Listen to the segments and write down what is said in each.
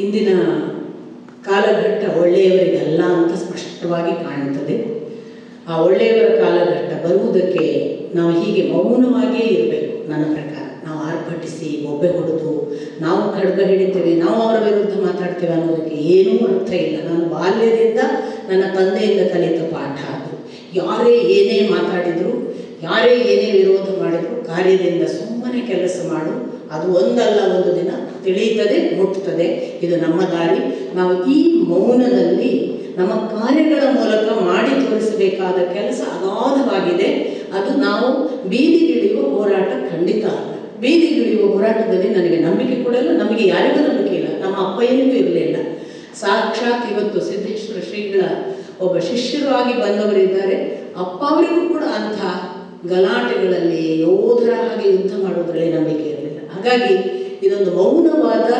ಇಂದಿನ ಕಾಲಘಟ್ಟ ಒಳ್ಳೆಯವರಿಗಲ್ಲ ಅಂತ ಸ್ಪಷ್ಟವಾಗಿ ಕಾಣುತ್ತದೆ. ಆ ಒಳ್ಳೆಯವರ ಕಾಲಘಟ್ಟ ಬರುವುದಕ್ಕೆ ನಾವು ಹೀಗೆ ಮೌನವಾಗಿಯೇ ಇರಬೇಕು. ನನ್ನ ಪ್ರಕಾರ ನಾವು ಆರ್ಭಟಿಸಿ ಬೊಬ್ಬೆ ಹೊಡೆದು, ನಾವು ಖಡ್ಗ ಹಿಡಿತೇವೆ, ನಾವು ಅವರ ವಿರುದ್ಧ ಮಾತಾಡ್ತೇವೆ ಅನ್ನೋದಕ್ಕೆ ಏನೂ ಅರ್ಥ ಇಲ್ಲ. ನಾನು ಬಾಲ್ಯದಿಂದ ನನ್ನ ತಂದೆಯಿಂದ ಕಲಿತ ಪಾಠ ಅದು. ಯಾರೇ ಏನೇ ಮಾತಾಡಿದ್ರು, ಯಾರೇ ಏನೇ ವಿರೋಧ ಮಾಡಿದರೂ, ಕಾರ್ಯದಿಂದ ಸುಮ್ಮನೆ ಕೆಲಸ ಮಾಡು. ಅದು ಒಂದಲ್ಲ, ಒಂದು ದಿನ ತಿಳಿಯುತ್ತದೆ ಮುಟ್ಟುತ್ತದೆ ಇದು ನಮ್ಮ ದಾರಿ. ನಾವು ಈ ಮೌನದಲ್ಲಿ ನಮ್ಮ ಕಾರ್ಯಗಳ ಮೂಲಕ ಮಾಡಿ ತೋರಿಸಬೇಕಾದ ಕೆಲಸ ಅಗಾಧವಾಗಿದೆ. ಅದು ನಾವು ಬೀದಿಗಿಳಿಯುವ ಹೋರಾಟ ಖಂಡಿತ ಅಲ್ಲ. ಬೀದಿಗಿಳಿಯುವ ಹೋರಾಟದಲ್ಲಿ ನನಗೆ ನಂಬಿಕೆ ಕೂಡ ನಮಗೆ ಯಾರಿಗೂ ನಂಬಿಕೆ ಇಲ್ಲ. ನಮ್ಮ ಅಪ್ಪಯ್ಯನಿಗೂ ಇರಲಿಲ್ಲ ಸಾಕ್ಷಾತ್ ಇವತ್ತು ಸಿದ್ದೇಶ್ವರ ಶ್ರೀಗಳ ಒಬ್ಬ ಶಿಷ್ಯರು ಆಗಿ ಬಂದವರಿದ್ದಾರೆ. ಅಪ್ಪ ಅವರಿಗೂ ಕೂಡ ಅಂಥ ಗಲಾಟೆಗಳಲ್ಲಿ ಯೋಧರ ಹಾಗೆ ಯುದ್ಧ ಮಾಡುವುದರಲ್ಲಿ ನಂಬಿಕೆ ಇರಲಿಲ್ಲ. ಹಾಗಾಗಿ ಇದೊಂದು ಮೌನವಾದ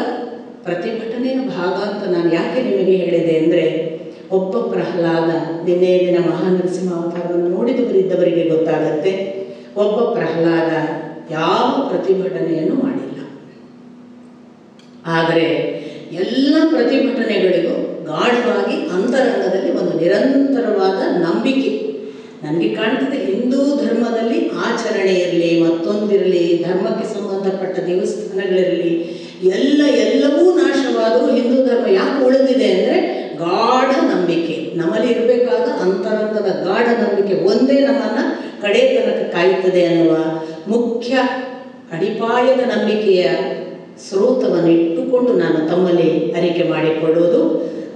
ಪ್ರತಿಭಟನೆಯ ಭಾಗ ಅಂತ ನಾನು ಯಾಕೆ ನಿಮಗೆ ಹೇಳಿದೆ ಅಂದರೆ ಒಬ್ಬ ಪ್ರಹ್ಲಾದ ನಿನ್ನೆ ದಿನ ಮಹಾನರಸಿಂಹ ಅವತಾರವನ್ನು ನೋಡಿದವರಿದ್ದವರಿಗೆ ಗೊತ್ತಾಗತ್ತೆ. ಒಬ್ಬ ಪ್ರಹ್ಲಾದ ಯಾವ ಪ್ರತಿಭಟನೆಯನ್ನು ಮಾಡಿಲ್ಲ. ಆದರೆ ಎಲ್ಲ ಪ್ರತಿಭಟನೆಗಳಿಗೂ ಗಾಢವಾಗಿ ಅಂತರಂಗದಲ್ಲಿ ಒಂದು ನಿರಂತರವಾದ ನಂಬಿಕೆ ನನಗೆ ಕಾಣ್ತದೆ ಹಿಂದೂ ಧರ್ಮದಲ್ಲಿ ಆಚರಣೆ ಇರಲಿ ಮತ್ತೊಂದಿರಲಿ, ಧರ್ಮಕ್ಕೆ ಸಂಬಂಧಪಟ್ಟ ದೇವಸ್ಥಾನಗಳಿರಲಿ, ಎಲ್ಲ, ಎಲ್ಲವೂ ನಾಶವಾದರೂ ಹಿಂದೂ ಧರ್ಮ ಯಾಕೆ ಉಳಿದಿದೆ ಅಂದರೆ ಗಾಢ ನಂಬಿಕೆ. ನಮ್ಮಲ್ಲಿ ಇರಬೇಕಾದ ಅಂತರಂಗದ ಗಾಢ ನಂಬಿಕೆ ಒಂದೇ ನಮ್ಮನ್ನು ಕಡೆ ತನಕ ಕಾಯುತ್ತದೆ ಅನ್ನುವ ಮುಖ್ಯ ಅಡಿಪಾಯದ ನಂಬಿಕೆಯ ಸ್ರೋತವನ್ನು ಇಟ್ಟುಕೊಂಡು ನಾನು ತಮ್ಮಲ್ಲಿ ಅರಿಕೆ ಮಾಡಿಕೊಳ್ಳುವುದು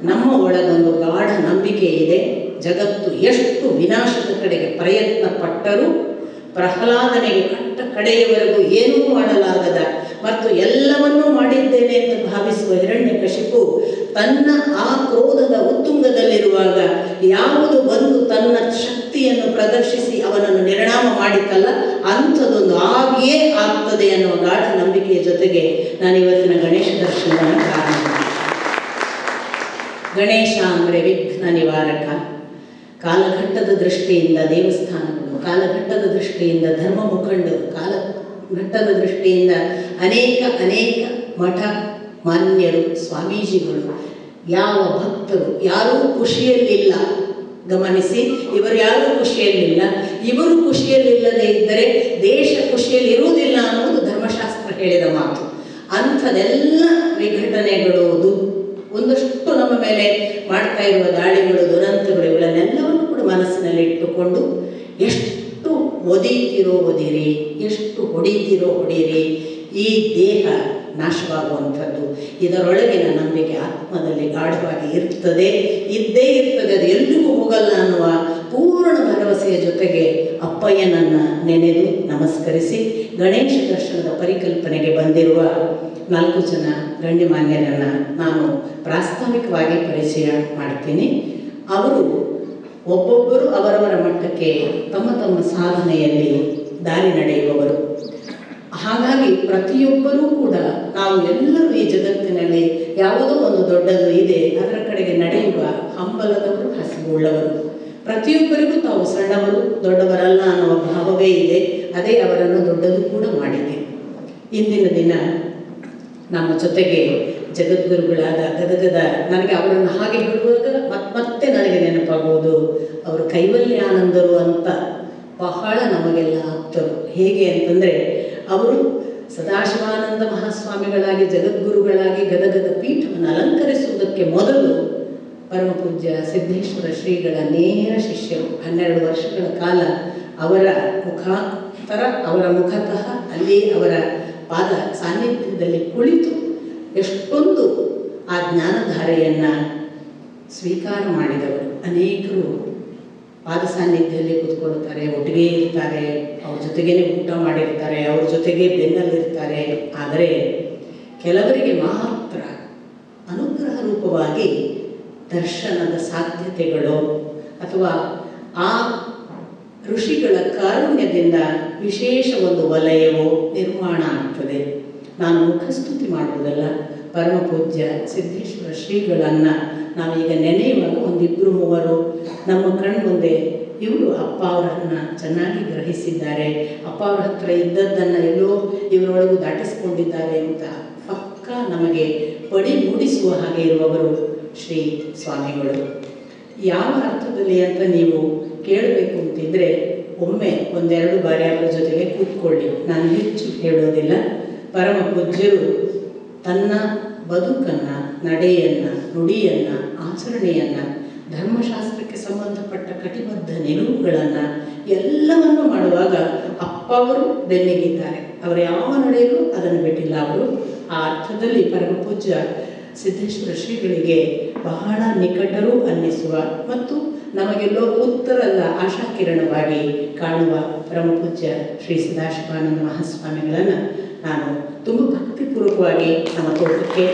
ನಮ್ಮ ಒಳಗೊಂದು ಗಾಢ ನಂಬಿಕೆ ಇದೆ. ಜಗತ್ತು ಎಷ್ಟು ವಿನಾಶದ ಕಡೆಗೆ ಪ್ರಯತ್ನ ಪಟ್ಟರೂ ಪ್ರಹ್ಲಾದನೆಗೆ ಕಟ್ಟ ಕಡೆಯವರೆಗೂ ಏನೂ ಮಾಡಲಾಗದ ಮತ್ತು ಎಲ್ಲವನ್ನೂ ಮಾಡಿದ್ದೇನೆ ಎಂದು ಭಾವಿಸುವ ಹಿರಣ್ಯಕಶಿಪು ತನ್ನ ಆ ಕ್ರೋಧದ ಉತ್ತುಂಗದಲ್ಲಿರುವಾಗ ಯಾವುದು ಬಂದು ತನ್ನ ಶಕ್ತಿಯನ್ನು ಪ್ರದರ್ಶಿಸಿ ಅವನನ್ನು ನಿರ್ಣಾಮ ಮಾಡಿತಲ್ಲ, ಅಂಥದ್ದೊಂದು ಆಗಿಯೇ ಆಗ್ತದೆ ಅನ್ನುವ ಗಾಢ ನಂಬಿಕೆಯ ಜೊತೆಗೆ ನಾನು ಇವತ್ತಿನ ಗಣೇಶ ದರ್ಶನವನ್ನು ಕಾರಣ ಗಣೇಶ ಅಂದರೆ ವಿಘ್ನ ನಿವಾರಕ. ಕಾಲಘಟ್ಟದ ದೃಷ್ಟಿಯಿಂದ ದೇವಸ್ಥಾನಗಳು, ಕಾಲಘಟ್ಟದ ದೃಷ್ಟಿಯಿಂದ ಧರ್ಮ ಮುಖಂಡರು ಕಾಲಘಟ್ಟದ ದೃಷ್ಟಿಯಿಂದ ಅನೇಕ ಅನೇಕ ಮಠ ಮಾನ್ಯರು, ಸ್ವಾಮೀಜಿಗಳು, ಯಾವ ಭಕ್ತರು ಯಾರೂ ಖುಷಿಯಲ್ಲಿಲ್ಲ. ಗಮನಿಸಿ, ಇವರು ಯಾರೂ ಖುಷಿಯಲ್ಲಿಲ್ಲ. ಇವರು ಖುಷಿಯಲ್ಲಿಲ್ಲದೆ ಇದ್ದರೆ ದೇಶ ಖುಷಿಯಲ್ಲಿರುವುದಿಲ್ಲ ಅನ್ನೋದು ಧರ್ಮಶಾಸ್ತ್ರ ಹೇಳಿದ ಮಾತು. ಅಂಥದೆಲ್ಲ ವಿಘಟನೆಗಳು ಒಂದಷ್ಟು ನಮ್ಮ ಮೇಲೆ ಮಾಡ್ತಾ ಇರುವ ದಾಳಿಗಳು, ದುರಂತಗಳು ಇವುಗಳನ್ನೆಲ್ಲವನ್ನು ಕೂಡ ಮನಸ್ಸಿನಲ್ಲಿ ಇಟ್ಟುಕೊಂಡು ಎಷ್ಟು ಒದೀತಿರೋ ಒದಿರಿ ಎಷ್ಟು ಹೊಡೀತಿರೋ ಹೊಡೀರಿ ಈ ದೇಹ ನಾಶವಾಗುವಂಥದ್ದು. ಇದರೊಳಗಿನ ನಂಬಿಕೆ ಆತ್ಮದಲ್ಲಿ ಗಾಢವಾಗಿ ಇರ್ತದೆ. ಇದ್ದೇ ಇರ್ತದೆ, ಅದು ಎಲ್ಲಿಗೂ ಹೋಗಲ್ಲ ಅನ್ನುವ ಪೂರ್ಣ ಭರವಸೆಯ ಜೊತೆಗೆ ಅಪ್ಪಯ್ಯನನ್ನು ನೆನೆದು ನಮಸ್ಕರಿಸಿ ಗಣೇಶ ದರ್ಶನದ ಪರಿಕಲ್ಪನೆಗೆ ಬಂದಿರುವ ನಾಲ್ಕು ಜನ ಗಣ್ಯಮಾನ್ಯರನ್ನು ನಾನು ಪ್ರಾಸ್ತಾವಿಕವಾಗಿ ಪರಿಚಯ ಮಾಡ್ತೀನಿ. ಅವರು ಒಬ್ಬೊಬ್ಬರು ಅವರವರ ಮಟ್ಟಕ್ಕೆ ತಮ್ಮ ತಮ್ಮ ಸಾಧನೆಯಲ್ಲಿ ದಾರಿ ನಡೆಯುವವರು. ಹಾಗಾಗಿ ಪ್ರತಿಯೊಬ್ಬರೂ ಕೂಡ ನಾವು ಎಲ್ಲರೂ ಈ ಜಗತ್ತಿನಲ್ಲಿ ಯಾವುದೋ ಒಂದು ದೊಡ್ಡದು ಇದೆ, ಅದರ ಕಡೆಗೆ ನಡೆಯುವ ಹಂಬಲದವರು, ಹಸಿವುಳ್ಳವರು. ಪ್ರತಿಯೊಬ್ಬರಿಗೂ ತಾವು ಸಣ್ಣವರು ದೊಡ್ಡವರಲ್ಲ ಅನ್ನುವ ಭಾವವೇ ಇದೆ. ಅದೇ ಅವರನ್ನು ದೊಡ್ಡದು ಕೂಡ ಮಾಡಿದೆ. ಇಂದಿನ ದಿನ ನಮ್ಮ ಜೊತೆಗೆ ಜಗದ್ಗುರುಗಳಾದ ಗದಗದ ನನಗೆ ಅವರನ್ನು ಹಾಗೆ ಮತ್ತೆ ಮತ್ತೆ ನನಗೆ ನೆನಪಾಗುವುದು ಅವರು ಕೈವಲ್ಯಾನಂದರು ಅಂತ ಬಹಳ ನಮಗೆಲ್ಲ ಆಗ್ತರು. ಹೇಗೆ ಅಂತಂದರೆ ಅವರು ಸದಾಶಿವಾನಂದ ಮಹಾಸ್ವಾಮಿಗಳಾಗಿ, ಜಗದ್ಗುರುಗಳಾಗಿ ಗದಗದ ಪೀಠವನ್ನು ಅಲಂಕರಿಸುವುದಕ್ಕೆ ಮೊದಲು ಪರಮ ಪೂಜ್ಯ ಸಿದ್ದೇಶ್ವರ ಶ್ರೀಗಳ ನೇರ ಶಿಷ್ಯರು ಹನ್ನೆರಡು ವರ್ಷಗಳ ಕಾಲ ಅವರ ಮುಖಾಂತರ ಅವರ ಮುಖತಃ ಅಲ್ಲಿ ಅವರ ಪಾದ ಸಾನ್ನಿಧ್ಯದಲ್ಲಿ ಕುಳಿತು ಎಷ್ಟೊಂದು ಆ ಜ್ಞಾನಧಾರೆಯನ್ನು ಸ್ವೀಕಾರ ಮಾಡಿದವರು. ಅನೇಕರು ಪಾದ ಸಾನ್ನಿಧ್ಯದಲ್ಲಿ ಕೂತ್ಕೊಳ್ತಾರೆ ಒಟ್ಟಿಗೆ ಇರ್ತಾರೆ, ಅವ್ರ ಜೊತೆಗೇನೆ ಊಟ ಮಾಡಿರ್ತಾರೆ, ಅವ್ರ ಜೊತೆಗೆ ಬೆನ್ನಲ್ಲಿರ್ತಾರೆ. ಆದರೆ ಕೆಲವರಿಗೆ ಮಾತ್ರ ಅನುಗ್ರಹ ರೂಪವಾಗಿ ದರ್ಶನದ ಸಾಧ್ಯತೆಗಳು ಅಥವಾ ಆ ಋಷಿಗಳ ಕಾರುಣ್ಯದಿಂದ ವಿಶೇಷ ಒಂದು ವಲಯವು ನಿರ್ಮಾಣ ಆಗ್ತದೆ. ನಾನು ಮುಖಸ್ತುತಿ ಮಾಡುವುದಲ್ಲ. ಪರಮ ಪೂಜ್ಯ ಸಿದ್ದೇಶ್ವರ ಶ್ರೀಗಳನ್ನು ನಾವೀಗ ನೆನೆಯುವಾಗ ಒಂದಿಬ್ಬರು ಮೂವರು ನಮ್ಮ ಕಣ್ಮುಂದೆ ಇವರು ಅಪ್ಪ ಅವರನ್ನು ಚೆನ್ನಾಗಿ ಗ್ರಹಿಸಿದ್ದಾರೆ. ಅಪ್ಪ ಅವರ ಹತ್ರ ಇದ್ದದ್ದನ್ನು ಎಲ್ಲೋ ಇವರೊಳಗೂ ದಾಟಿಸ್ಕೊಂಡಿದ್ದಾರೆ ಅಂತ ಪಕ್ಕ ನಮಗೆ ಪಡಿ ಮೂಡಿಸುವ ಹಾಗೆ ಇರುವವರು ಶ್ರೀ ಸ್ವಾಮಿಗಳು. ಯಾವ ಅರ್ಥದಲ್ಲಿ ಅಂತ ನೀವು ಕೇಳಬೇಕು ಅಂತಿದ್ರೆ, ಒಮ್ಮೆ ಒಂದೆರಡು ಬಾರಿ ಅವರ ಜೊತೆಗೆ ಕೂತ್ಕೊಳ್ಳಿ. ನಾನು ಹೆಚ್ಚು ಹೇಳೋದಿಲ್ಲ. ಪರಮ ಪೂಜ್ಯರು ತನ್ನ ಬದುಕನ್ನು, ನಡೆಯನ್ನು, ನುಡಿಯನ್ನು, ಆಚರಣೆಯನ್ನು, ಧರ್ಮಶಾಸ್ತ್ರಕ್ಕೆ ಸಂಬಂಧಪಟ್ಟ ಕಟಿಬದ್ಧ ನಿಲುವುಗಳನ್ನು ಎಲ್ಲವನ್ನು ಮಾಡುವಾಗ ಅಪ್ಪ ಅವರು ಬೆನ್ನಿಗಿದ್ದಾರೆ. ಅವರು ಯಾವ ನಡೆಯಲು ಅದನ್ನು ಬಿಟ್ಟಿಲ್ಲ ಅವರು. ಆ ಅರ್ಥದಲ್ಲಿ ಪರಮ ಪೂಜ್ಯ ಸಿದ್ದೇಶ್ವರ ಶ್ರೀಗಳಿಗೆ ಬಹಳ ನಿಕಟರೂ ಅನ್ನಿಸುವ ಮತ್ತು ನಮಗೆಲ್ಲೋ ಉತ್ತರಲ್ಲ ಆಶಾಕಿರಣವಾಗಿ ಕಾಣುವ ಪರಮ ಪೂಜ್ಯ ಶ್ರೀ ಸದಾಶಿವಾನಂದ ಮಹಾಸ್ವಾಮಿಗಳನ್ನು ನಾನು ತುಂಬ ಭಕ್ತಿಪೂರ್ವಕವಾಗಿ ನಮ್ಮ ತೋಟಕ್ಕೆ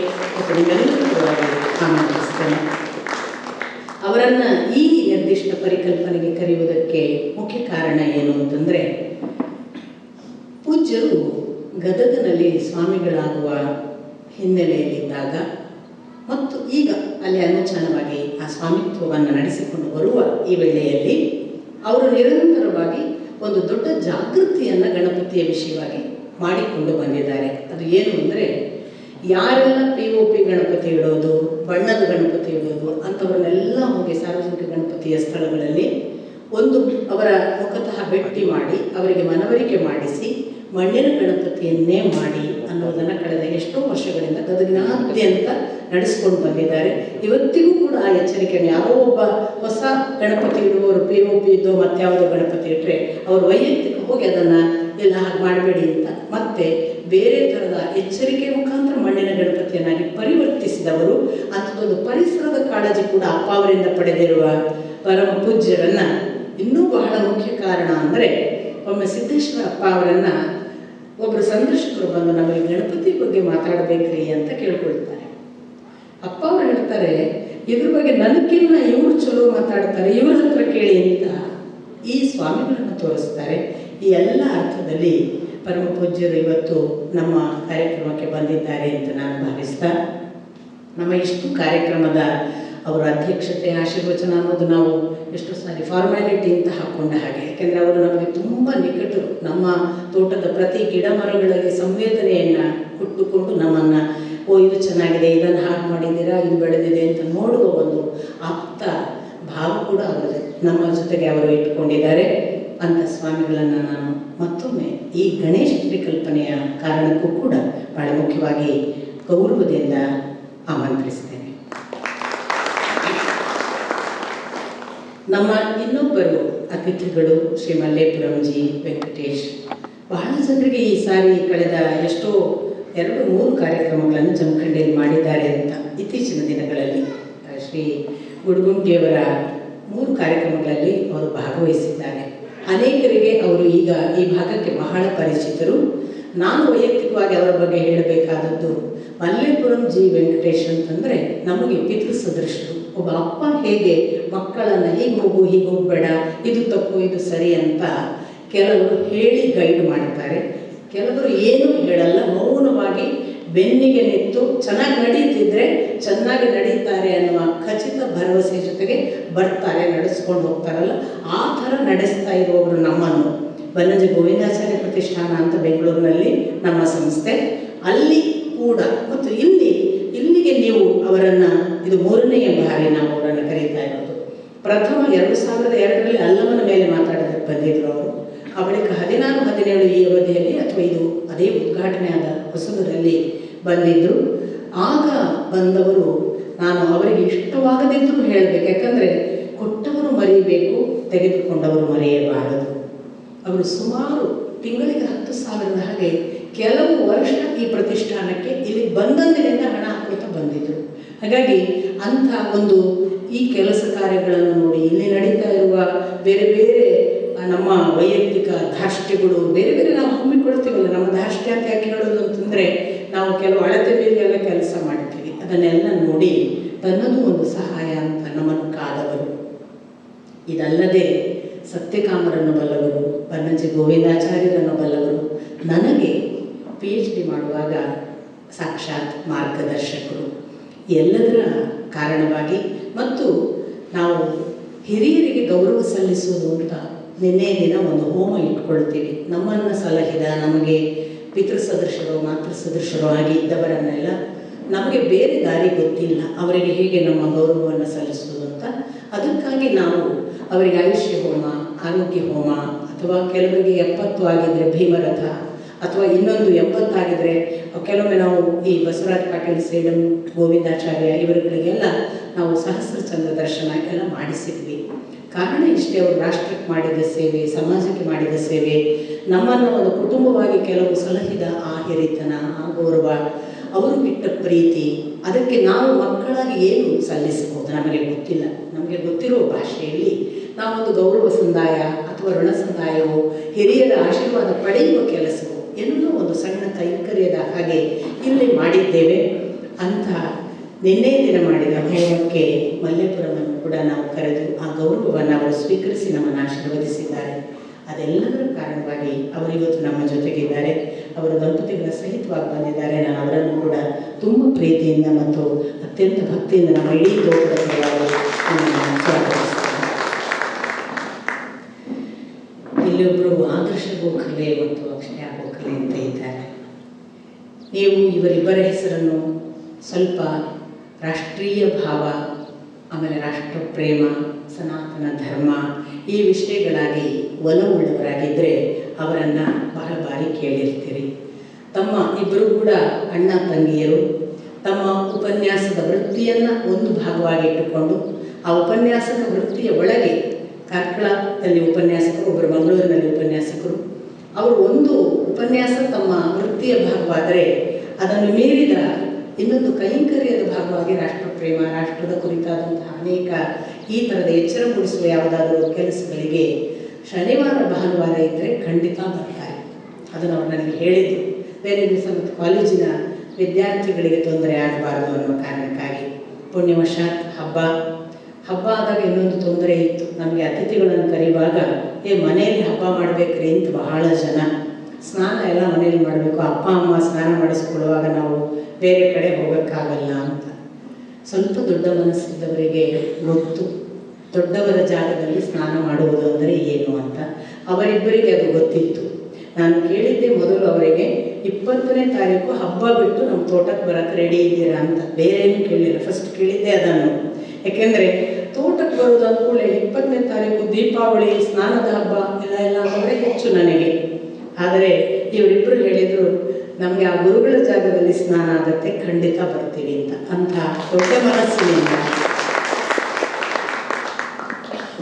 ಆಮಂತ್ರಿಸ್ತೇನೆ. ಅವರನ್ನು ಈ ನಿರ್ದಿಷ್ಟ ಪರಿಕಲ್ಪನೆಗೆ ಕರೆಯುವುದಕ್ಕೆ ಮುಖ್ಯ ಕಾರಣ ಏನು ಅಂತಂದರೆ, ಪೂಜ್ಯರು ಗದಗನಲ್ಲಿ ಸ್ವಾಮಿಗಳಾಗುವ ಹಿನ್ನೆಲೆಯಲ್ಲಿದ್ದಾಗ ಮತ್ತು ಈಗ ಅಲ್ಲಿ ಅನುಚಾನವಾಗಿ ಆ ಸ್ವಾಮಿತ್ವವನ್ನು ನಡೆಸಿಕೊಂಡು ಬರುವ ಈ ವೇಳೆಯಲ್ಲಿ ಅವರು ನಿರಂತರವಾಗಿ ಒಂದು ದೊಡ್ಡ ಜಾಗೃತಿಯನ್ನು ಗಣಪತಿಯ ವಿಷಯವಾಗಿ ಮಾಡಿಕೊಂಡು ಬಂದಿದ್ದಾರೆ. ಅದು ಏನು ಅಂದರೆ, ಯಾರೆಲ್ಲ ಪಿ ಒ ಪಿ ಗಣಪತಿ ಇಡೋದು, ಬಣ್ಣದ ಗಣಪತಿ ಇಡೋದು, ಅಂಥವರನ್ನೆಲ್ಲ ಹೋಗಿ ಸಾರ್ವಜನಿಕ ಗಣಪತಿಯ ಸ್ಥಳಗಳಲ್ಲಿ ಒಂದು ಅವರ ಮುಖತಃ ಭೇಟಿ ಮಾಡಿ, ಅವರಿಗೆ ಮನವರಿಕೆ ಮಾಡಿಸಿ, ಮಣ್ಣಿನ ಗಣಪತಿಯನ್ನೇ ಮಾಡಿ ಅನ್ನೋದನ್ನು ಕಳೆದ ಎಷ್ಟೋ ವರ್ಷಗಳಿಂದ ಗದಗಿನಾದ್ಯಂತ ನಡೆಸ್ಕೊಂಡು ಬಂದಿದ್ದಾರೆ. ಇವತ್ತಿಗೂ ಕೂಡ ಆ ಎಚ್ಚರಿಕೆಯನ್ನು ಯಾರೋ ಒಬ್ಬ ಹೊಸ ಗಣಪತಿ ಇಡುವವರು ಪಿ ಒ ಪಿ ಇದ್ದೋ ಮತ್ಯಾವುದೋ ಗಣಪತಿ ಇಟ್ಟರೆ ಅವರು ವೈಯಕ್ತಿಕ ಹೋಗಿ ಅದನ್ನು ಎಲ್ಲ ಹಾಗೆ ಮಾಡಬೇಡಿ ಅಂತ. ಮತ್ತೆ ಬೇರೆ ಥರದ ಎಚ್ಚರಿಕೆ ಮುಖಾಂತರ ಮಣ್ಣಿನ ಗಣಪತಿಯನ್ನಾಗಿ ಪರಿವರ್ತಿಸಿದವರು ಅಂಥದ್ದೊಂದು ಪರಿಸರದ ಕಾಳಜಿ ಕೂಡ ಅಪ್ಪ ಅವರಿಂದ ಪಡೆದಿರುವ ಪರಮ ಪೂಜ್ಯರನ್ನು ಇನ್ನೂ ಬಹಳ ಮುಖ್ಯ ಕಾರಣ ಅಂದರೆ ಒಮ್ಮೆ ಸಿದ್ದೇಶ್ವರ ಅಪ್ಪ ಅವರನ್ನು ಒಬ್ಬರು ಸಂದರ್ಶಕರು ಬಂದು ನಮಗೆ ಗಣಪತಿ ಬಗ್ಗೆ ಮಾತಾಡಬೇಕ್ರಿ ಅಂತ ಕೇಳ್ಕೊಳ್ತಾರೆ. ಅಪ್ಪ ಅವ್ರು ಹೇಳ್ತಾರೆ, ಇದ್ರ ಬಗ್ಗೆ ನನಗಿನ್ನ ಇವರು ಚಲೋ ಮಾತಾಡ್ತಾರೆ, ಇವ್ರ ಹತ್ರ ಕೇಳಿ ಅಂತ ಈ ಸ್ವಾಮಿಗಳನ್ನು ತೋರಿಸ್ತಾರೆ. ಈ ಎಲ್ಲ ಅರ್ಥದಲ್ಲಿ ಪರಮ ಪೂಜ್ಯರು ಇವತ್ತು ನಮ್ಮ ಕಾರ್ಯಕ್ರಮಕ್ಕೆ ಬಂದಿದ್ದಾರೆ ಅಂತ ನಾನು ಭಾವಿಸ್ತಾ, ನಮ್ಮ ಇಷ್ಟು ಕಾರ್ಯಕ್ರಮದ ಅವರ ಅಧ್ಯಕ್ಷತೆ, ಆಶೀರ್ವಚನ ಅನ್ನೋದು ನಾವು ಎಷ್ಟು ಸಾರಿ ಫಾರ್ಮ್ಯಾಲಿಟಿ ಅಂತ ಹಾಕೊಂಡ ಹಾಗೆ. ಯಾಕೆಂದರೆ ಅವರು ನಮಗೆ ತುಂಬ ನಿಕಟರು. ನಮ್ಮ ತೋಟದ ಪ್ರತಿ ಗಿಡ ಮರಗಳಲ್ಲಿ ಸಂವೇದನೆಯನ್ನು ಹುಟ್ಟುಕೊಂಡು ನಮ್ಮನ್ನು, ಓ, ಇದು ಚೆನ್ನಾಗಿದೆ, ಇದನ್ನು ಹಾಗೆ ಮಾಡಿದ್ದೀರಾ, ಇದು ಬೆಳೆದಿದೆ ಅಂತ ನೋಡುವ ಒಂದು ಆಪ್ತ ಭಾವ ಕೂಡ ಅವರ ನಮ್ಮ ಜೊತೆಗೆ ಅವರು ಇಟ್ಕೊಂಡಿದ್ದಾರೆ ಅಂತ ಸ್ವಾಮಿಗಳನ್ನು ನಾನು ಮತ್ತೊಮ್ಮೆ ಈ ಗಣೇಶ ಪರಿಕಲ್ಪನೆಯ ಕಾರಣಕ್ಕೂ ಕೂಡ ಬಹಳ ಮುಖ್ಯವಾಗಿ ಗೌರವದಿಂದ ಆಮಂತ್ರಿಸ್ತೇನೆ. ನಮ್ಮ ಇನ್ನೊಬ್ಬರು ಅತಿಥಿಗಳು ಶ್ರೀ ಮಲ್ಲೇಪುರಂಜಿ ವೆಂಕಟೇಶ್. ಬಹಳ ಜನರಿಗೆ ಈ ಸಾರಿ ಕಳೆದ ಎಷ್ಟೋ ಎರಡು ಮೂರು ಕಾರ್ಯಕ್ರಮಗಳನ್ನು ಜಮಖಂಡಿಯಲ್ಲಿ ಮಾಡಿದ್ದಾರೆ ಅಂತ ಇತ್ತೀಚಿನ ದಿನಗಳಲ್ಲಿ. ಶ್ರೀ ಗುಡುಗುಂಟಿಯವರ ಮೂರು ಕಾರ್ಯಕ್ರಮಗಳಲ್ಲಿ ಅವರು ಭಾಗವಹಿಸಿದ್ದಾರೆ. ಅನೇಕರಿಗೆ ಅವರು ಈಗ ಈ ಭಾಗಕ್ಕೆ ಬಹಳ ಪರಿಚಿತರು. ನಾನು ವೈಯಕ್ತಿಕವಾಗಿ ಅವರ ಬಗ್ಗೆ ಹೇಳಬೇಕಾದದ್ದು, ಮಲ್ಲೇಪುರಂ ಜಿ ವೆಂಕಟೇಶ್ ಅಂತಂದರೆ ನಮಗೆ ಪಿತೃ ಸದೃಶರು ಒಬ್ಬ ಅಪ್ಪ ಹೇಗೆ ಮಕ್ಕಳನ್ನು ಹೀಗೆ ಹೋಗು, ಹೀಗೆ ಹೋಗಬೇಡ, ಇದು ತಪ್ಪು, ಇದು ಸರಿ ಅಂತ ಕೆಲವರು ಹೇಳಿ ಗೈಡ್ ಮಾಡ್ತಾರೆ. ಕೆಲವರು ಏನೂ ಹೇಳಲ್ಲ, ಮೌನವಾಗಿ ಬೆನ್ನಿಗೆ ನಿಂತು ಚೆನ್ನಾಗಿ ನಡೀತಿದ್ರೆ ಚೆನ್ನಾಗಿ ನಡೀತಾರೆ ಅನ್ನುವ ಖಚಿತ ಭರವಸೆ ಜೊತೆಗೆ ಬರ್ತಾರೆ, ನಡೆಸ್ಕೊಂಡು ಹೋಗ್ತಾರಲ್ಲ, ಆ ಥರ ನಡೆಸ್ತಾ ಇರುವವರು ನಮ್ಮನ್ನು. ಬನ್ನಂಜಿ ಗೋವಿಂದಾಚಾರ್ಯ ಪ್ರತಿಷ್ಠಾನ ಅಂತ ಬೆಂಗಳೂರಿನಲ್ಲಿ ನಮ್ಮ ಸಂಸ್ಥೆ. ಅಲ್ಲಿ ಕೂಡ ಮತ್ತು ಇಲ್ಲಿ, ಇಲ್ಲಿಗೆ ನೀವು ಅವರನ್ನು, ಇದು ಮೂರನೆಯ ಬಾರಿ ನಾವು ಅವರನ್ನು ಕರೀತಾ ಇರೋದು. ಪ್ರಥಮ ಎರಡು ಸಾವಿರದ ಎರಡರಲ್ಲಿ ಅಲ್ಲವನ ಮೇಲೆ ಮಾತಾಡೋದಕ್ಕೆ ಬಂದಿದ್ರು ಅವರು. ಆ ಬಳಿಕ ಹದಿನಾರು, ಹದಿನೇಳು ಈ ಅವಧಿಯಲ್ಲಿ ಅಥವಾ ಇದು ಅದೇ ಉದ್ಘಾಟನೆ ಆದ ಹೊಸದರಲ್ಲಿ ಬಂದಿದ್ದರು ಆಗ ಬಂದವರು, ನಾನು ಅವರಿಗೆ ಇಷ್ಟವಾಗದಿದ್ದರೂ ಹೇಳಬೇಕು. ಯಾಕಂದರೆ, ಕೊಟ್ಟವರು ಮರೆಯಬೇಕು ತೆಗೆದುಕೊಂಡವರು ಮರೆಯಬಾರದು. ಅವರು ಸುಮಾರು ತಿಂಗಳಿಗೆ ಹತ್ತು ಸಾವಿರದ ಹಾಗೆ ಕೆಲವು ವರ್ಷ ಈ ಪ್ರತಿಷ್ಠಾನಕ್ಕೆ ಇಲ್ಲಿ ಬಂದಂದಿನಿಂದ ಹಣ ಹಾಕುತ್ತಾ ಬಂದಿದ್ದರು ಹಾಗಾಗಿ ಅಂಥ ಒಂದು ಈ ಕೆಲಸ ಕಾರ್ಯಗಳನ್ನು ನೋಡಿ ಇಲ್ಲಿ ನಡೀತಾ ಇರುವ ಬೇರೆ ಬೇರೆ ನಮ್ಮ ವೈಯಕ್ತಿಕ ಧಾಷ್ಟ್ಯಗಳು ಬೇರೆ ಬೇರೆ ನಾವು ಹಮ್ಮಿಕೊಳ್ತೀವಲ್ಲ, ನಮ್ಮ ಧಾಷ್ಟ್ಯ ಅಂತ ಯಾಕೆ ಅಂತಂದರೆ ನಾವು ಕೆಲವು ಅಳತೆ ಮೇಲೆಲ್ಲ ಕೆಲಸ ಮಾಡ್ತೀವಿ ಅದನ್ನೆಲ್ಲ ನೋಡಿ ತನ್ನದು ಒಂದು ಸಹಾಯ ಅಂತ ನಮ್ಮನ್ನು ಕಾದವರು ಇದಲ್ಲದೆ ಸತ್ಯಕಾಮರನ್ನು ಬಲ್ಲವರು ಬನ್ನಂಜಿ ಗೋವಿಂದಾಚಾರ್ಯರನ್ನು ಬಲ್ಲವರು, ನನಗೆ ಪಿ ಎಚ್ ಡಿ ಮಾಡುವಾಗ ಸಾಕ್ಷಾತ್ ಮಾರ್ಗದರ್ಶಕರು. ಎಲ್ಲದರ ಕಾರಣವಾಗಿ ಮತ್ತು ನಾವು ಹಿರಿಯರಿಗೆ ಗೌರವ ಸಲ್ಲಿಸುವುದು ಅಂತ ನಿನ್ನೆ ದಿನ ಒಂದು ಹೋಮ ಇಟ್ಕೊಳ್ತೀವಿ. ನಮ್ಮನ್ನು ಸಲಹಿದ ನಮಗೆ ಪಿತೃ ಸದೃಶರು ಮಾತೃ ಸದೃಶರು ಆಗಿ ಇದ್ದವರನ್ನೆಲ್ಲ ನಮಗೆ ಬೇರೆ ದಾರಿ ಗೊತ್ತಿಲ್ಲ. ಅವರಿಗೆ ಹೇಗೆ ನಮ್ಮ ಗೌರವವನ್ನು ಸಲ್ಲಿಸುವುದು ಅಂತ. ಅದಕ್ಕಾಗಿ ನಾವು ಅವರಿಗೆ ಆಯುಷ್ಯ ಹೋಮ, ಆರೋಗ್ಯ ಹೋಮ, ಅಥವಾ ಕೆಲವರಿಗೆ ಎಪ್ಪತ್ತು ಆಗಿದ್ರೆ ಭೀಮರಥ, ಅಥವಾ ಇನ್ನೊಂದು ಎಂಬತ್ತಾಗಿದ್ರೆ ಕೆಲವೊಮ್ಮೆ ನಾವು ಈ ಬಸವರಾಜ ಪಾಟೀಲ್ ಸೇಡಂ, ಗೋವಿಂದಾಚಾರ್ಯ ಇವರುಗಳಿಗೆಲ್ಲ ನಾವು ಸಹಸ್ರ ಚಂದ್ರ ದರ್ಶನ ಎಲ್ಲ ಮಾಡಿಸಿದ್ವಿ. ಕಾರಣ ಇಷ್ಟೇ, ಅವರು ರಾಷ್ಟ್ರಕ್ಕೆ ಮಾಡಿದ ಸೇವೆ, ಸಮಾಜಕ್ಕೆ ಮಾಡಿದ ಸೇವೆ. ನಮ್ಮನ್ನು ಒಂದು ಕುಟುಂಬವಾಗಿ ಕೆಲವು ಸಲಹಿದ ಆ ಹಿರಿತನ, ಆ ಗೌರವ ಅವರು ಬಿಟ್ಟ ಪ್ರೀತಿ, ಅದಕ್ಕೆ ನಾವು ಮಕ್ಕಳಾಗಿ ಏನು ಸಲ್ಲಿಸಬಹುದು? ನಮಗೆ ಗೊತ್ತಿಲ್ಲ. ನಮಗೆ ಗೊತ್ತಿರುವ ಭಾಷೆಯಲ್ಲಿ ನಾವೊಂದು ಗೌರವ ಸಂದಾಯ ಅಥವಾ ಋಣ ಸಂದಾಯವೋ, ಹಿರಿಯರ ಆಶೀರ್ವಾದ ಪಡೆಯುವ ಕೆಲಸವು ಎನ್ನುವ ಒಂದು ಸಣ್ಣ ಕೈಂಕರ್ಯದ ಹಾಗೆ ಇಲ್ಲಿ ಮಾಡಿದ್ದೇವೆ. ಅಂತ ನಿನ್ನೆ ದಿನ ಮಾಡಿದ ಹೋಮಕ್ಕೆ ಮಲ್ಲೇಪುರವನ್ನು ಕೂಡ ನಾವು ಕರೆದು ಆ ಗೌರವವನ್ನು ಅವರು ಸ್ವೀಕರಿಸಿ ನಮ್ಮನ್ನು ಆಶೀರ್ವದಿಸಿದ್ದಾರೆ. ಅದೆಲ್ಲದರ ಕಾರಣವಾಗಿ ಅವರಿವತ್ತು ನಮ್ಮ ಜೊತೆಗಿದ್ದಾರೆ. ಅವರು ದಂಪತಿಗಳ ಸಹಿತವಾಗಿ ಬಂದಿದ್ದಾರೆ. ನಾನು ಅವರನ್ನು ಕೂಡ ತುಂಬ ಪ್ರೀತಿಯಿಂದ ಮತ್ತು ಅತ್ಯಂತ ಭಕ್ತಿಯಿಂದ ನಮ್ಮ ಇಡೀ ಸ್ವಾಗತಿಸ್ತೇನೆ ಇಲ್ಲೊಬ್ಬರು ಆದರ್ಶ ಗೋಖಲೆ ಮತ್ತು ಅಕ್ಷಯ ಗೋಖಲೆ ಅಂತ ಇದ್ದಾರೆ. ನೀವು ಇವರಿಬ್ಬರ ಹೆಸರನ್ನು ಸ್ವಲ್ಪ ರಾಷ್ಟ್ರೀಯ ಭಾವ, ಆಮೇಲೆ ರಾಷ್ಟ್ರ ಪ್ರೇಮ, ಸನಾತನ ಧರ್ಮ, ಈ ವಿಷಯಗಳಾಗಿ ಒಲವುಳ್ಳವರಾಗಿದ್ದರೆ ಅವರನ್ನು ಬಹಳ ಕೇಳಿರ್ತೀರಿ. ತಮ್ಮ ಇಬ್ಬರು ಕೂಡ ಅಣ್ಣ ತಂಗಿಯರು, ತಮ್ಮ ಉಪನ್ಯಾಸದ ವೃತ್ತಿಯನ್ನು ಒಂದು ಭಾಗವಾಗಿ ಇಟ್ಟುಕೊಂಡು ಆ ಉಪನ್ಯಾಸಕ ವೃತ್ತಿಯ ಒಳಗೆ ಕಾರ್ಕಳದಲ್ಲಿ ಉಪನ್ಯಾಸಕರು, ಒಬ್ಬರು ಮಂಗಳೂರಿನಲ್ಲಿ ಉಪನ್ಯಾಸಕರು, ಅವರು ಒಂದು ಉಪನ್ಯಾಸ ತಮ್ಮ ವೃತ್ತಿಯ ಭಾಗವಾದರೆ ಅದನ್ನು ಮೀರಿದ ಇನ್ನೊಂದು ಕೈಂಕರ್ಯದ ಭಾಗವಾಗಿ ರಾಷ್ಟ್ರ ಪ್ರೇಮ ರಾಷ್ಟ್ರದ ಕುರಿತಾದಂತಹ ಅನೇಕ ಈ ಥರದ ಎಚ್ಚರ ಮೂಡಿಸುವ ಯಾವುದಾದರೂ ಕೆಲಸಗಳಿಗೆ ಶನಿವಾರ, ಭಾನುವಾರ ಇದ್ದರೆ ಖಂಡಿತ ಅದನ್ನು ಅವ್ರು ನನಗೆ ಹೇಳಿದರು ಬೇರೆ ದಿವಸ ಮತ್ತು ಕಾಲೇಜಿನ ವಿದ್ಯಾರ್ಥಿಗಳಿಗೆ ತೊಂದರೆ ಆಗಬಾರ್ದು ಅನ್ನುವ ಕಾರಣಕ್ಕಾಗಿ ಪುಣ್ಯವಶಾತ್ ಹಬ್ಬ. ಹಬ್ಬ ಆದಾಗ ಇನ್ನೊಂದು ತೊಂದರೆ ಇತ್ತು. ನಮಗೆ ಅತಿಥಿಗಳನ್ನು ಕರೆಯುವಾಗ, ಏ, ಮನೆಯಲ್ಲಿ ಹಬ್ಬ ಮಾಡಬೇಕ್ರಿ ಅಂತ ಬಹಳ ಜನ. ಸ್ನಾನ ಎಲ್ಲ ಮನೆಯಲ್ಲಿ ಮಾಡಬೇಕು. ಅಪ್ಪ, ಅಮ್ಮ ಸ್ನಾನ ಮಾಡಿಸ್ಕೊಳ್ಳುವಾಗ ನಾವು ಬೇರೆ ಕಡೆ ಹೋಗೋಕ್ಕಾಗಲ್ಲ ಅಂತ. ಸ್ವಲ್ಪ ದೊಡ್ಡ ಮನಸ್ಸಿದ್ದವರಿಗೆ ಗೊತ್ತು. ದೊಡ್ಡವರ ಜಾಗದಲ್ಲಿ ಸ್ನಾನ ಮಾಡುವುದು ಅಂದರೆ ಏನು ಅಂತ ಅವರಿಬ್ಬರಿಗೆ ಅದು ಗೊತ್ತಿತ್ತು. ನಾನು ಕೇಳಿದ್ದೆ ಮೊದಲು ಅವರಿಗೆ, ಇಪ್ಪತ್ತನೇ ತಾರೀಕು ಹಬ್ಬ ಬಿಟ್ಟು ನಮ್ಮ ತೋಟಕ್ಕೆ ಬರೋಕ್ಕೆ ರೆಡಿ ಇದ್ದೀರಾ ಅಂತ. ಬೇರೆ ಏನು ಕೇಳಲಿಲ್ಲ. ಫಸ್ಟ್ ಕೇಳಿದ್ದೆ ಅದನ್ನು. ಯಾಕೆಂದರೆ ತೋಟಕ್ಕೆ ಬರೋದು ಅಂದ್ಕೊಳ್ಳಿ ಇಪ್ಪತ್ತನೇ ತಾರೀಕು ದೀಪಾವಳಿ, ಸ್ನಾನದ ಹಬ್ಬ, ಎಲ್ಲ ಎಲ್ಲ ಅಂದರೆ ಹೆಚ್ಚು ನನಗೆ. ಆದರೆ ಇವರಿಬ್ಬರು ಹೇಳಿದರು, ನಮಗೆ ಆ ಗುರುಗಳ ಜಾಗದಲ್ಲಿ ಸ್ನಾನ ಆಗುತ್ತೆ ಖಂಡಿತ ಬರ್ತೀವಿ ಅಂತ. ಅಂಥ ದೊಡ್ಡ ಮನಸ್ಸಿನಿಂದ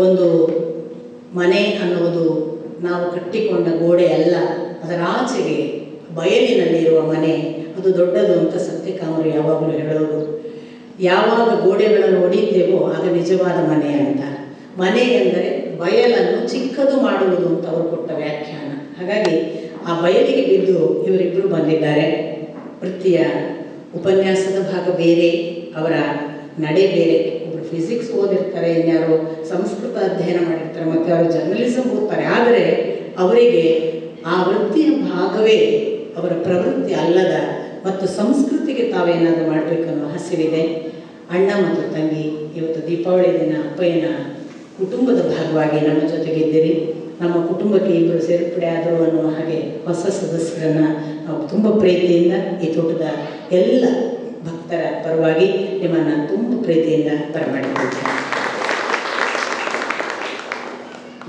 ಒಂದು ಮನೆ ಅನ್ನುವುದು ನಾವು ಕಟ್ಟಿಕೊಂಡ ಗೋಡೆ ಅಲ್ಲ, ಅದರ ಆಚೆಗೆ ಬಯಲಿನಲ್ಲಿರುವ ಮನೆ, ಅದು ದೊಡ್ಡದು ಅಂತ ಸತ್ಯಕಾಮರು ಯಾವಾಗಲೂ ಹೇಳೋದು. ಯಾವಾಗ ಗೋಡೆಗಳನ್ನು ಒಡೆಯುತ್ತೇವೋ ಆಗ ನಿಜವಾದ ಮನೆ ಅಂತ. ಮನೆ ಎಂದರೆ ಬಯಲನ್ನು ಚಿಕ್ಕದು ಮಾಡುವುದು ಅಂತ ಅವರು ಕೊಟ್ಟ ವ್ಯಾಖ್ಯಾನ. ಹಾಗಾಗಿ ಆ ಬಯಲಿಗೆ ಬಿದ್ದು ಇವರಿಬ್ಬರು ಬಂದಿದ್ದಾರೆ. ವೃತ್ತಿಯ ಉಪನ್ಯಾಸದ ಭಾಗ ಬೇರೆ, ಅವರ ನಡೆ ಬೇರೆ. ಫಿಸಿಕ್ಸ್ ಓದಿರ್ತಾರೆ, ಇನ್ಯಾರು ಸಂಸ್ಕೃತ ಅಧ್ಯಯನ ಮಾಡಿರ್ತಾರೆ, ಮತ್ತು ಅವರು ಜರ್ನಲಿಸಮ್ ಓದ್ತಾರೆ. ಆದರೆ ಅವರಿಗೆ ಆ ವೃತ್ತಿಯ ಭಾಗವೇ ಅವರ ಪ್ರವೃತ್ತಿ ಅಲ್ಲದ ಮತ್ತು ಸಂಸ್ಕೃತಿಗೆ ತಾವೇನಾದರೂ ಮಾಡಬೇಕನ್ನೋ ಹಸಿವಿದೆ ಅಣ್ಣ ಮತ್ತು ತಂಗಿ, ಇವತ್ತು ದೀಪಾವಳಿ ದಿನ, ಅಪ್ಪಯ್ಯನ ಕುಟುಂಬದ ಭಾಗವಾಗಿ ನಮ್ಮ ಜೊತೆಗಿದ್ದೀರಿ. ನಮ್ಮ ಕುಟುಂಬಕ್ಕೆ ಇಬ್ಬರು ಸೇರ್ಪಡೆ ಆದರು ಅನ್ನುವ ಹಾಗೆ ಹೊಸ ಸದಸ್ಯರನ್ನು ನಾವು ತುಂಬ ಪ್ರೀತಿಯಿಂದ ಈ ತೋಟದ ಎಲ್ಲ ಭಕ್ತರ ಪರವಾಗಿ ನಿಮ್ಮನ್ನು ತುಂಬ ಪ್ರೀತಿಯಿಂದ ಬರಮಾಡಿಕೊಳ್ತೇನೆ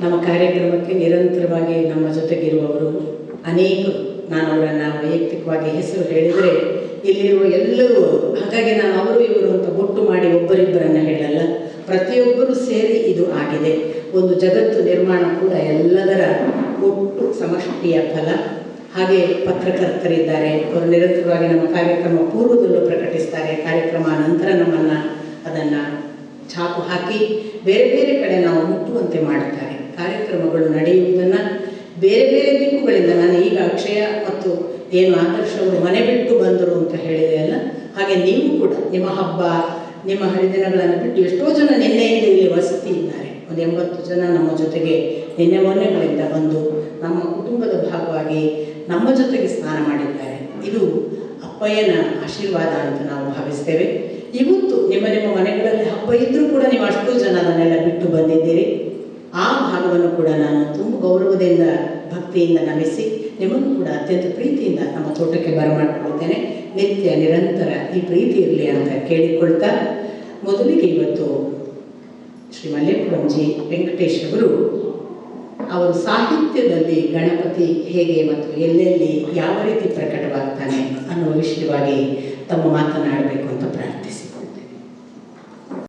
ನಮ್ಮ ಕಾರ್ಯಕ್ರಮಕ್ಕೆ ನಿರಂತರವಾಗಿ ನಮ್ಮ ಜೊತೆಗಿರುವವರು ಅನೇಕರು ನಾನು ಅವರನ್ನು ವೈಯಕ್ತಿಕವಾಗಿ ಹೆಸರು ಹೇಳಿದರೆ ಇಲ್ಲಿರುವ ಎಲ್ಲರೂ, ಹಾಗಾಗಿ ನಾನು ಅವರು, ಇವರು ಅಂತ ಬೊಟ್ಟು ಮಾಡಿ ಒಬ್ಬರಿಬ್ಬರನ್ನು ಹೇಳಲ್ಲ. ಪ್ರತಿಯೊಬ್ಬರೂ ಸೇರಿ ಇದು ಆಗಿದೆ. ಒಂದು ಜಗತ್ತು ನಿರ್ಮಾಣ ಕೂಡ ಎಲ್ಲದರ ಒಟ್ಟು ಸಮಷ್ಟಿಯ ಫಲ. ಹಾಗೆ ಪತ್ರಕರ್ತರಿದ್ದಾರೆ. ಅವರು ನಿರಂತರವಾಗಿ ನಮ್ಮ ಕಾರ್ಯಕ್ರಮ ಪೂರ್ವದಲ್ಲೂ ಪ್ರಕಟಿಸ್ತಾರೆ. ಕಾರ್ಯಕ್ರಮ ನಂತರ ನಮ್ಮನ್ನು ಅದನ್ನು ಛಾಪು ಹಾಕಿ ಬೇರೆ ಬೇರೆ ಕಡೆ ನಾವು ಮುಟ್ಟುವಂತೆ ಮಾಡುತ್ತಾರೆ. ಕಾರ್ಯಕ್ರಮಗಳು ನಡೆಯುವುದನ್ನು ಬೇರೆ ಬೇರೆ ದಿಕ್ಕುಗಳಿಂದ ನಾನು ಈಗ ಅಕ್ಷಯ ಮತ್ತು ಏನು ಆದರ್ಶ ಅವರು ಮನೆ ಬಿಟ್ಟು ಬಂದರು ಅಂತ ಹೇಳಿದೆ ಅಲ್ಲ? ಹಾಗೆ ನೀವು ಕೂಡ ನಿಮ್ಮ ಹಬ್ಬ, ನಿಮ್ಮ ಹರಿದಿನಗಳನ್ನು ಬಿಟ್ಟು ಎಷ್ಟೋ ಜನ ನಿನ್ನೆಯಿಂದ ಇಲ್ಲಿ ವಸತಿ ಇದ್ದಾರೆ. ಒಂದು ಎಂಬತ್ತು ಜನ ನಮ್ಮ ಜೊತೆಗೆ ನಿನ್ನೆ ಮೊನ್ನೆಗಳಿಂದ ಬಂದು ನಮ್ಮ ಕುಟುಂಬದ ಭಾಗವಾಗಿ ನಮ್ಮ ಜೊತೆಗೆ ಸ್ನಾನ ಮಾಡಿದ್ದಾರೆ. ಇದು ಅಪ್ಪಯ್ಯನ ಆಶೀರ್ವಾದ ಅಂತ ನಾವು ಭಾವಿಸ್ತೇವೆ. ಇವತ್ತು ನಿಮ್ಮ ನಿಮ್ಮ ಮನೆಗಳಲ್ಲಿ ಹಬ್ಬ ಇದ್ದರೂ ಕೂಡ ನೀವು ಅಷ್ಟು ಜನ ಅದನ್ನೆಲ್ಲ ಬಿಟ್ಟು ಬಂದಿದ್ದೀರಿ. ಆ ಭಾಗವನ್ನು ಕೂಡ ನಾನು ತುಂಬ ಗೌರವದಿಂದ, ಭಕ್ತಿಯಿಂದ ನಮಿಸಿ ನಿಮಗೂ ಕೂಡ ಅತ್ಯಂತ ಪ್ರೀತಿಯಿಂದ ನಮ್ಮ ತೋಟಕ್ಕೆ ಬರಮಾಡಿಕೊಳ್ಳುತ್ತೇನೆ ನಿತ್ಯ ನಿರಂತರ ಈ ಪ್ರೀತಿ ಇರಲಿ ಅಂತ ಕೇಳಿಕೊಳ್ತಾ, ಮೊದಲಿಗೆ ಇವತ್ತು ಶ್ರೀ ಮಲ್ಲೇಪುರಂಜಿ ವೆಂಕಟೇಶ್ ಅವರು ಅವರು ಸಾಹಿತ್ಯದಲ್ಲಿ ಗಣಪತಿ ಹೇಗೆ ಮತ್ತು ಎಲ್ಲೆಲ್ಲಿ ಯಾವ ರೀತಿ ಪ್ರಕಟವಾಗ್ತಾನೆ ಅನ್ನುವ ವಿಷಯವಾಗಿ ತಮ್ಮ ಮಾತನಾಡಬೇಕು ಅಂತ ಪ್ರಾರ್ಥಿಸಿ.